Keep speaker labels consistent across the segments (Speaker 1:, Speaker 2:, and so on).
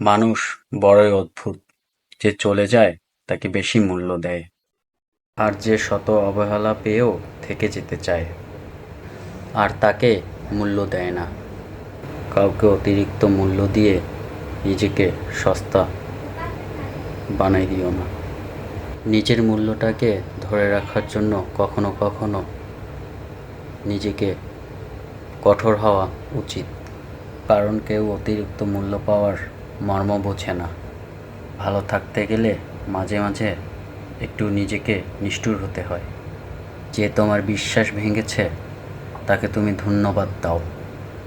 Speaker 1: মানুষ বড়ই অদ্ভুত। যে চলে যায়, তাকে বেশি মূল্য দেয়। আর যে শত অবহেলা পেয়েও থেকে যেতে চায়, আর তাকে মূল্য দেয় না। কাউকে অতিরিক্ত মূল্য দিয়ে নিজেকে সস্তা বানাই দিও না। নিজের মূল্যটাকে ধরে রাখার জন্য কখনো কখনো নিজেকে কঠোর হওয়া উচিত। কারণ কেউ অতিরিক্ত মূল্য পাওয়ার মর্ম বোঝে না। ভালো থাকতে গেলে মাঝে মাঝে একটু নিজেকে নিষ্ঠুর হতে হয়। যে তোমার বিশ্বাস ভেঙেছে, তাকে তুমি ধন্যবাদ দাও।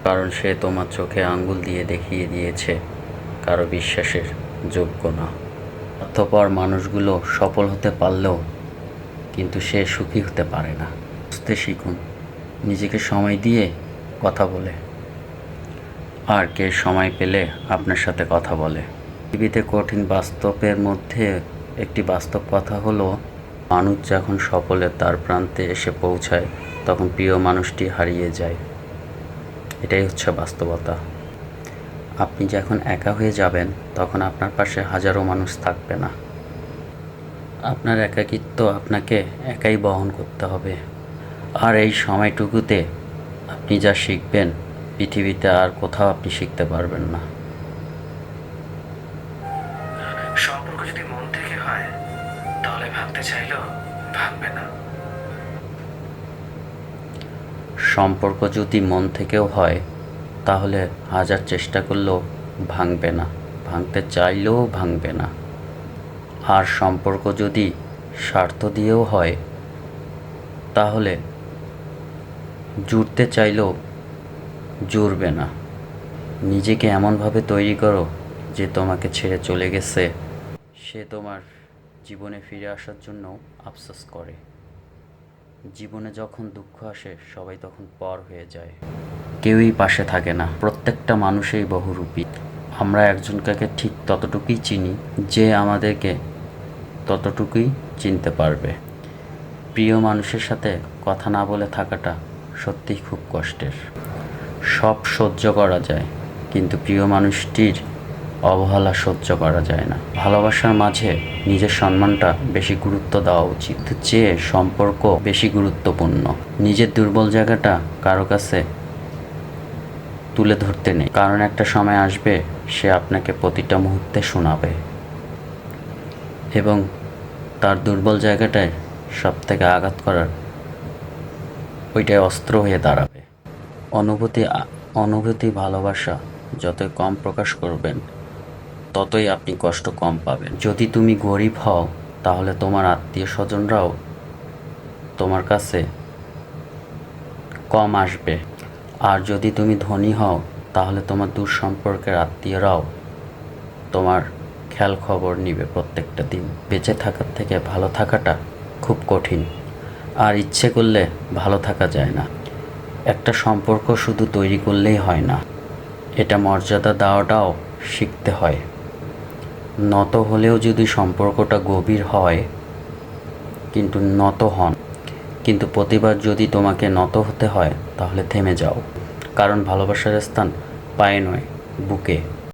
Speaker 1: কারণ সে তোমার চোখে আঙ্গুল দিয়ে দেখিয়ে দিয়েছে, কারও বিশ্বাসের যোগ্য না। অর্থপর মানুষগুলো সফল হতে পারলেও কিন্তু সে সুখী হতে পারে না। বুঝতে শিখুন, নিজেকে সময় দিয়ে কথা বলে। আর কে সময় পেলে আপনার সাথে কথা বলে? পৃথিবীতে কঠিন বাস্তবের মধ্যে একটি বাস্তব কথা হলো, মানুষ যখন সফলের তার প্রান্তে এসে পৌঁছায়, তখন প্রিয় মানুষটি হারিয়ে যায়। এটাই হচ্ছে বাস্তবতা। আপনি যখন একা হয়ে যাবেন, তখন আপনার পাশে হাজারো মানুষ থাকবে না। আপনার একাকিত্ব আপনাকে একাই বহন করতে হবে। আর এই সময়টুকুতে আপনি যা শিখবেন পৃথিবীতে আর কোথাও আপনি শিখতে পারবেন না।
Speaker 2: সম্পর্ক যদি মন থেকে হয় তাহলে ভাবতে চাইলেও ভাববে না।
Speaker 1: সম্পর্ক যদি মন থেকেও হয় তাহলে হাজার চেষ্টা করলেও ভাঙবে না ভাঙতে চাইলেও ভাঙবে না। আর সম্পর্ক যদি স্বার্থ দিয়েও হয় তাহলে জুড়তে চাইলেও জুড়বে না। নিজেকে এমনভাবে তৈরি করো যে তোমাকে ছেড়ে চলে গেছে। সে তোমার জীবনে ফিরে আসার জন্য আফসোস করে। জীবনে যখন দুঃখ আসে, সবাই তখন পর হয়ে যায়। কেউই পাশে থাকে না। প্রত্যেকটা মানুষই বহুরূপী। আমরা একজনকে ঠিক ততটুকুই চিনি, যে আমাদেরকে ততটুকুই চিনতে পারবে। প্রিয় মানুষের সাথে কথা না বলে থাকাটা সত্যিই খুব কষ্টের। সব সহ্য করা যায়, কিন্তু প্রিয় মানুষটির অবহেলা সহ্য করা যায় না। ভালোবাসার মাঝে নিজের সম্মানটা বেশি গুরুত্ব দেওয়া উচিত। যে সম্পর্ক বেশি গুরুত্বপূর্ণ। নিজের দুর্বল জায়গাটা কারও কাছে তুলে ধরতে নেই। কারণ একটা সময় আসবে সে আপনাকে প্রতিটা মুহূর্তে শোনাবে এবং তার দুর্বল জায়গাটায় সব থেকে আঘাত করার ওইটাই অস্ত্র হয়ে দাঁড়াবে। অনুভূতি অনুভূতি ভালোবাসা যতই কম প্রকাশ করবেন, ততই আপনি কষ্ট কম পাবেন। যদি তুমি গরিব হও, তাহলে তোমার আত্মীয় স্বজনরাও তোমার কাছে কম আসবে। আর যদি তুমি ধনী হও, তাহলে তোমার দূর সম্পর্কের আত্মীয়রাও তোমার খেয়াল খবর নিবে প্রত্যেকটা দিন। বেঁচে থাকার থেকে ভালো থাকাটা খুব কঠিন। আর ইচ্ছে করলে ভালো থাকা যায় না। একটা সম্পর্ক শুধু তৈরি করলেই হয় না। এটা মর্যাদা দেওয়াটাও শিখতে হয়। নত হলেও যদি সম্পর্কটা গভীর হয়, কিন্তু নত হন, কিন্তু প্রতিবার যদি তোমাকে নত হতে হয়, তাহলে থেমে যাও। কারণ ভালোবাসার স্থান পায়ে নয়, বুকে।